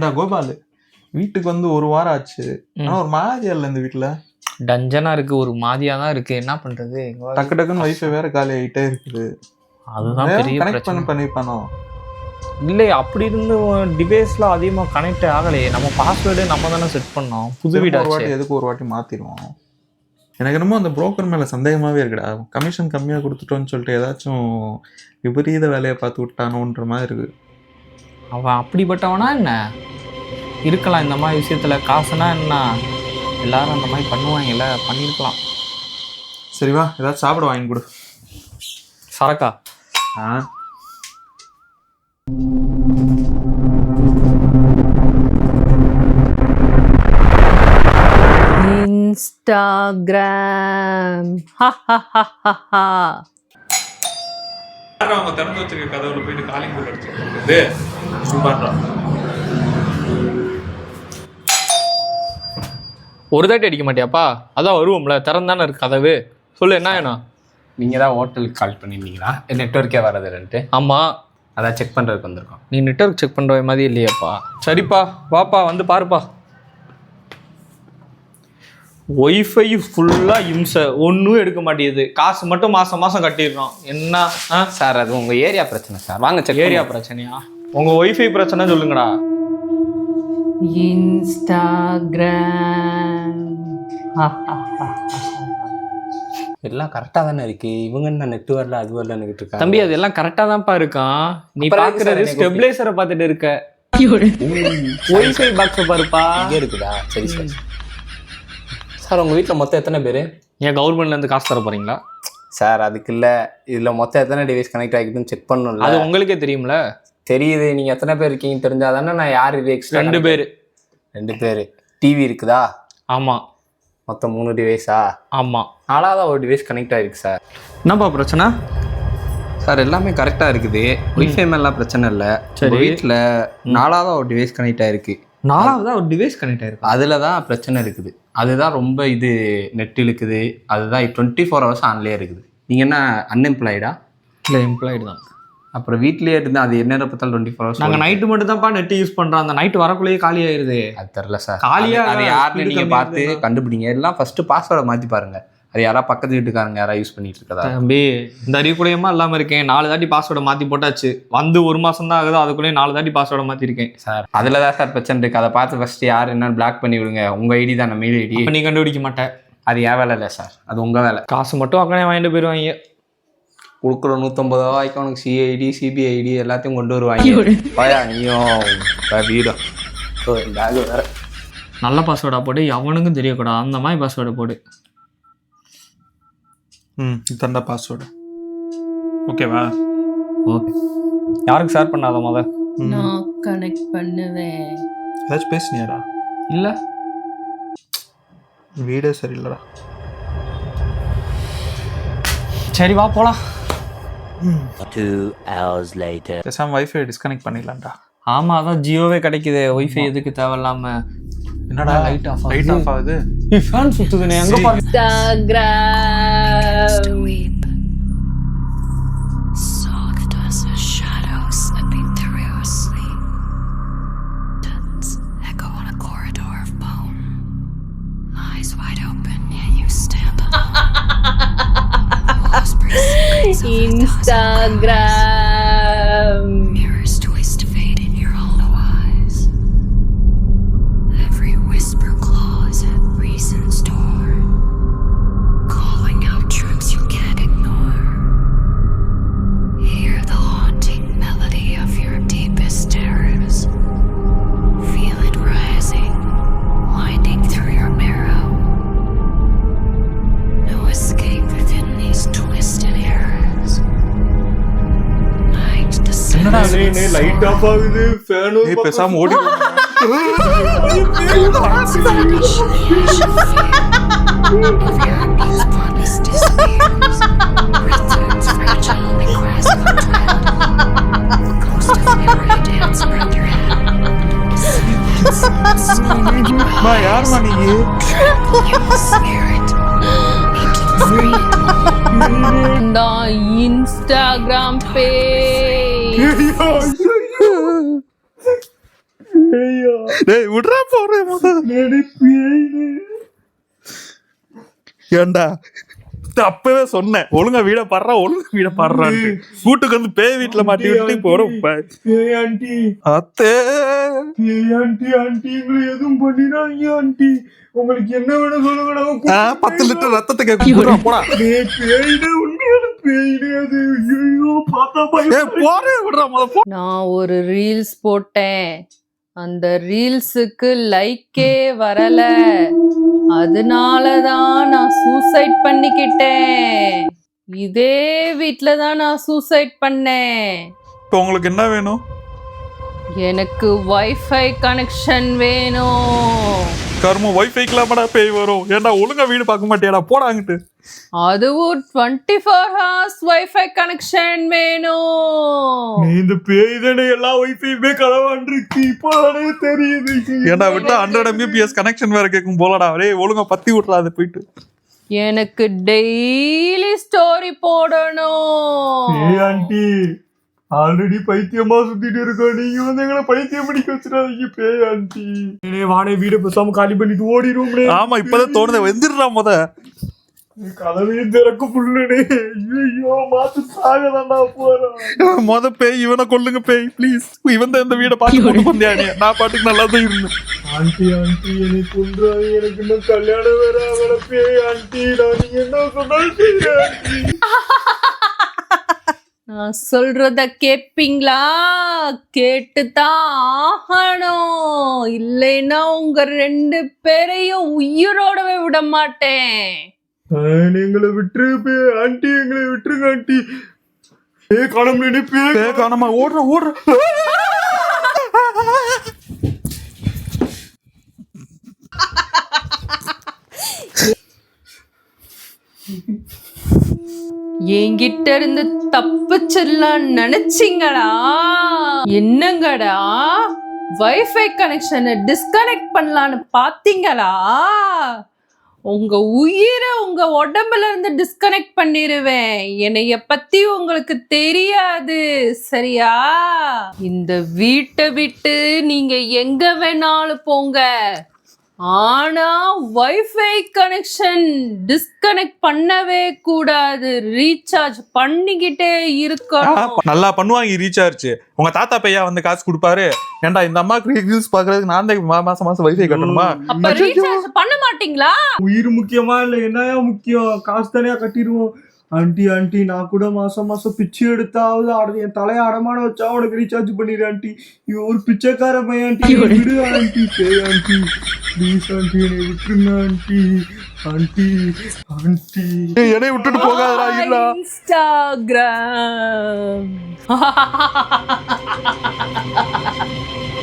ஏண்டா கோபால்? வீட்டுக்கு வந்து ஒரு வாரம் ஆச்சு. ஆனா ஒரு மாதிரியா இல்ல இந்த வீட்டுல டஞ்சனா இருக்கு ஒரு மாதிரியா தான் இருக்கு. என்ன பண்றது? டக்கு டக்குன்னு வைஃபை வேற காலி ஆயிட்டே இருக்குது. அதுதான் பெரிய கனெக்ட் பண்ணி பண்ணிருப்பானோ? இல்லை அப்படி இருந்து டிவைஸ்ல அதிகமா கனெக்ட் ஆகலையே. நம்ம பாஸ்வேர்டு நம்ம தானே செட் பண்ணோம். புது திரும்ப ஒரு வாட்டி எதுக்கு ஒரு வாட்டி மாத்திடுவோம்? எனக்கு என்னமோ அந்த புரோக்கர் மேல சந்தேகமாவே இருக்குடா. கமிஷன் கம்மியா கொடுத்துட்டோன்னு சொல்லிட்டு ஏதாச்சும் விபரீத வேலையை பார்த்து விட்டானோன்ற மாதிரி இருக்கு. அவன் அப்படிப்பட்டவனா என்ன? இருக்கலாம் இந்த மாதிரி விஷயத்துல காசுனா என்ன? எல்லாரும் அந்த மாதிரி பண்ணுவாங்கல்ல பண்ணியிருக்கலாம் சரி வா ஏதாச்சும் சாப்பிட வாங்கி கொடு. சரக்கா? ஆ. இன்ஸ்டாகிராம். அவங்க திறந்து வச்சிருக்க கதவுல போயிட்டு காலிங் போட்டு அடிச்சு பண்றான் ஒரு தாட்டி அடிக்க மாட்டியாப்பா? அதான் வருவோம்ல திறந்தானே இருக்கு கதவு. சொல்லு என்ன வேணும்? நீங்கள் தான் ஹோட்டலுக்கு கால் பண்ணியிருந்தீங்களா? நெட்ஒர்க்கே வரதுன்ட்டு ஆமா. அதான் செக் பண்ணுறதுக்கு வந்திருக்கோம். நீ நெட்வொர்க் செக் பண்ற மாதிரி இல்லையாப்பா. சரிப்பா வாப்பா வந்து பாருப்பா. ஒய்ஃபை ஃபுல்லாக இம்சை ஒன்றும் எடுக்க மாட்டேங்குது. காசு மட்டும் மாதம் மாதம் கட்டிடுறோம். என்ன? ஆ? சார் அது உங்கள் ஏரியா பிரச்சனை சார். வாங்க செக் ஏரியா பிரச்சனையா? உங்கள் ஒய்ஃபை பிரச்சனை சொல்லுங்கடா. இன்ஸ்டாகிராம் எல்லாம் கரெக்டாக தானே இருக்கு. இவங்க என்ன நெட் வரல அது வரலன்னுக்கிட்டு இருக்காங்க? தம்பி அதெல்லாம் கரெக்டாக தான்ப்பா இருக்கான் நீ சார் பார்க்குறது ஸ்டெபிளைசரை பார்த்துட்டு இருக்க. ஒய்ஃபை பாக்ஸை பாருப்பா. இங்கே இருக்குதா? சரி சார். சார் உங்கள் வீட்டில் மொத்தம் எத்தனை பேர்? ஏன் கவர்மெண்ட்லேருந்து காசு தர போறீங்களா? சார் அதுக்கு இல்லை. இதில் மொத்தம் எத்தனை டிவைஸ் கனெக்ட் ஆகிக்குதுன்னு செக் பண்ணணும்ல. அது உங்களுக்கே தெரியும்ல? தெரியுது. நீங்கள் எத்தனை பேர் இருக்கீங்கன்னு தெரிஞ்சால் தானே நான் யார் இது எக்ஸ்ட்ரா ரெண்டு பேர். ரெண்டு பேர். டிவி இருக்குதா? ஆமாம் மொத்தம் மூணு டிவைஸா ஆமாம் நாலாவது ஒரு டிவைஸ் கனெக்ட் ஆகிருக்கு சார் என்னப்பா பிரச்சனை? சார் எல்லாமே கரெக்டாக இருக்குது. ஒய்ஃபை மேலாம் பிரச்சனை இல்லை. சரி. வீட்டில் நாலாவது ஒரு டிவைஸ் கனெக்ட் ஆயிருக்கு. நாலாவதா ஒரு டிவைஸ் கனெக்ட் ஆயிருக்கு அதில் தான் பிரச்சனை இருக்குது. அதுதான் ரொம்ப இது நெட் இழுக்குது. அதுதான் டுவெண்ட்டி ஃபோர் ஹவர்ஸ் ஆன்லேயே இருக்குது. நீங்கள் என்ன அன்எம்ப்ளாய்டா இல்லை எம்ப்ளாய்டு தான். அப்புறம் வீட்லயே இருந்தால் அது என்ன பார்த்தாலும் டுவெண்ட்டி ஃபோர் ஹவர்ஸ் நாங்கள் நைட்டு மட்டும் தான்ப்பா நெட் யூஸ் பண்ணுறோம் அந்த நைட்டு வரக்குள்ளேயே காலி ஆயிருது அது தெரில சார். காலியா அது யாருன்னு நீங்கள் பார்த்து? கண்டுபிடிங்க. எல்லாம் ஃபஸ்ட்டு பாஸ்வேர்டை மாற்றி பாருங்க. அது யாரா பக்கத்து வீட்டுக்காரங்க யாரா யூஸ் பண்ணிட்டு இருக்கதா தம்பி இந்த அறிவுக்குள்ளேயுமா இல்லாமல் இருக்கேன். நாலு தாட்டி பாஸ்வேர்டை மாற்றி போட்டாச்சு. வந்து ஒரு மாதம் தான் ஆகுது அதுக்குள்ளேயே நாலு தாட்டி பாஸ்வேர்டை மாற்றிருக்கேன் சார் அதில் தான் சார் பிரச்சனை இருக்குது அதை பார்த்து ஃபஸ்ட்டு யார் என்னன்னு பிளாக் பண்ணி விடுங்க. உங்கள் ஐடி தான் மெயில் ஐடி நீ கண்டுபிடிக்க மாட்டேன் அது என் வேலை இல்லை சார். அது உங்கள் வேலை. காசு மட்டும் அக்கனே வாங்கிட்டு போயிடுவாங்க கொடுக்குற நூற்றம்பது ரூபாய்க்கு உனக்கு சிஐடி சிபிஐடி எல்லாத்தையும் கொண்டு வருவாங்க. பயா நீயும் வீடும் ஸோ பேக் வேற. நல்ல பாஸ்வேர்டா போடு. எவனுக்கும் தெரியக்கூடாது. அந்த மாதிரி பாஸ்வேர்டை போடு. ம் இதாண்டா பாஸ்வேர்டு ஓகேவா ஓகே யாருக்கு ஷேர் பண்ணாத முத? நான் கனெக்ட் பண்ணுவேன். ஏதாச்சும் பேசுனியாடா? இல்லை. வீடே சரியில்லடா. சரி வா போலாம். Two hours later. பேசாம வைஃபை டிஸ்கனெக்ட் பண்ணிடலாம்டா. ஆமா அதான் ஜியோவே கிடைக்குது. ஒய்ஃபை எதுக்கு தேவையில்லாம? என்னடா? Off ஆகுது. லைட் ஆஃப் ஆகுது. ஃபேன் சுத்துதுனே. பாரு. Instagram As a shadow slipping through your sleep. Duns echo on a corridor of bone. Eyes wide open, yet you stand alone. Whispers என்னடா லைட் ஆஃப் ஆகுது. ஃபேனும் பேசாம ஓடி யாருமா நீங்க? ഇൻസ്റ്റാഗ്രാം പേജ് വിടാൻ എന്താ அப்பவே சொன்னேன் ஒழுங்கா வீட பாடுறா ஒழுங்கா வீட பாடுறான்ட்டு வீட்டுக்கு வந்து பேய் வீட்டுல மாட்டி விட்டு போறோம் அத்தே. ஏய் ஆண்டி ஆண்டி எங்களை எதுவும் பண்ணிடாங்க ஆண்டி. உங்களுக்கு என்ன வேணும் சொல்லுங்க பத்து லிட்டர் ரத்தத்தை கேட்க போடா. பேய் பேய்டு உண்மையான பேய்டு அது. ஐயோ பார்த்தா போறேன் விடுறா முத நான் ஒரு ரீல்ஸ் போட்டேன். அந்த ரீல்ஸுக்கு லைக்கே வரல. அதனால தான் நான் சூசைட் பண்ணிக்கிட்டேன். இதே வீட்டில் தான் நான் சூசைட் பண்ணேன். இப்போ உங்களுக்கு என்ன வேணும்? எனக்கு வைஃபை கனெக்ஷன் வேணும். கரும ஒய்ஃபைக்கெல்லாம் பேய் வரும். ஏன்டா ஒழுங்கா வீடு பார்க்க மாட்டியாடா? போடாங்கிட்டு அதுவும் twenty four hours wifi connection வேணும். இந்த பேய் தானே எல்லா வைஃபையுமே களவாண்டிருக்கு. இப்போதானே தெரியுது. ஏன்டா விட்டா ஹண்ட்ரட் எம்பிபிஎஸ் கனெக்ஷன் வேற கேட்கும் போலடா. டேய் ஒழுங்கா பத்தி விட்றா அது போயிட்டு. எனக்கு டெய்லி ஸ்டோரி போடணும். ஏய் ஆண்டி. ஆல்ரெடி பைத்தியமா சுத்திட்டு இருக்கோம் நீங்க வந்து எங்களை பைத்தியம் பிடிக்க வச்சிடாதீங்க பேய் ஆண்டி. வாடகை வீடு பேசாம காலி பண்ணிட்டு ஓடிடுவோம்னே. ஆமா இப்பதான் தோணுது. வெந்துடுறா முத. கதவையும் திறக்க புள்ளுனே ஐயோ மாத்து சாகதாண்டா போறோம் முத பேய் இவனை கொல்லுங்க பேய். ப்ளீஸ் இவன் தான் இந்த வீடை பார்த்து கொண்டு வந்தியானே நான் பாட்டுக்கு நல்லா தான் இருந்தேன். ஆண்டி ஆண்டி என்னை கொன்றாது. எனக்கு இன்னும் கல்யாணம் வேற அவள பேய் ஆண்டி. நான் நீங்க என்ன சொன்னாலும் ஆண்டி. நான் சொல்றத கேப்பீங்களா? கேட்டுதான் ஆகணும். இல்லைன்னா உங்க ரெண்டு பேரையும் உயிரோடவே விட மாட்டேன். எங்களை விட்டுரு பேய் ஆண்டி எங்களை விட்டுருங்க ஆண்டி. பேய் காணம் பேய் காணாம ஓடுற ஓடுற. என்கிட்ட இருந்து தப்பிச்சிடலாம் நினைச்சீங்களா? என்னங்கடா? வைஃபை கனெக்ஷனை டிஸ்கனெக்ட் பண்ணலான்னு பார்த்தீங்களா உங்க உயிரை உங்க உடம்புல இருந்து டிஸ்கனெக்ட் பண்ணிடுவேன் என்னைய பத்தி உங்களுக்கு தெரியாது. சரியா? இந்த வீட்டை விட்டு நீங்க எங்க வேணாலும் போங்க. ஆனா வைஃபை கனெக்ஷன் டிஸ்கனெக்ட் பண்ணவே கூடாது. ரீசார்ஜ் பண்ணிக்கிட்டே இருக்கணும். நல்லா பண்ணுவாங்க ரீசார்ஜ் உங்க தாத்தா பையா வந்து காசு கொடுப்பாரு. ஏன்டா இந்த அம்மாக்கு ரீல்ஸ் பாக்குறதுக்கு நான் தான் மாசம் மாசம் வைஃபை கட்டணுமா? அப்ப ரீசார்ஜ் பண்ண மாட்டீங்களா? உயிர் முக்கியமா இல்ல என்னயா முக்கியம்? காசு தானே கட்டிடுவோம். ஆண்டி ஆண்டி நான் கூட மாசம் மாசம் பிச்சை எடுத்தாவது அட என் தலையை அடமான வச்சா உனக்கு ரீசார்ஜ் பண்ணிடு ஆண்டி. இவன் ஒரு பிச்சைக்கார பையன் ஆண்டி. என்னை விடு ஆண்டி. பேய் ஆண்டி. ப்ளீஸ் ஆண்டி என்னை விட்டுருங்க ஆண்டி. Aunty aunty. ஏய், என்னைய விட்டுட்டு போகாதடா இல்லா இன்ஸ்டாகிராம்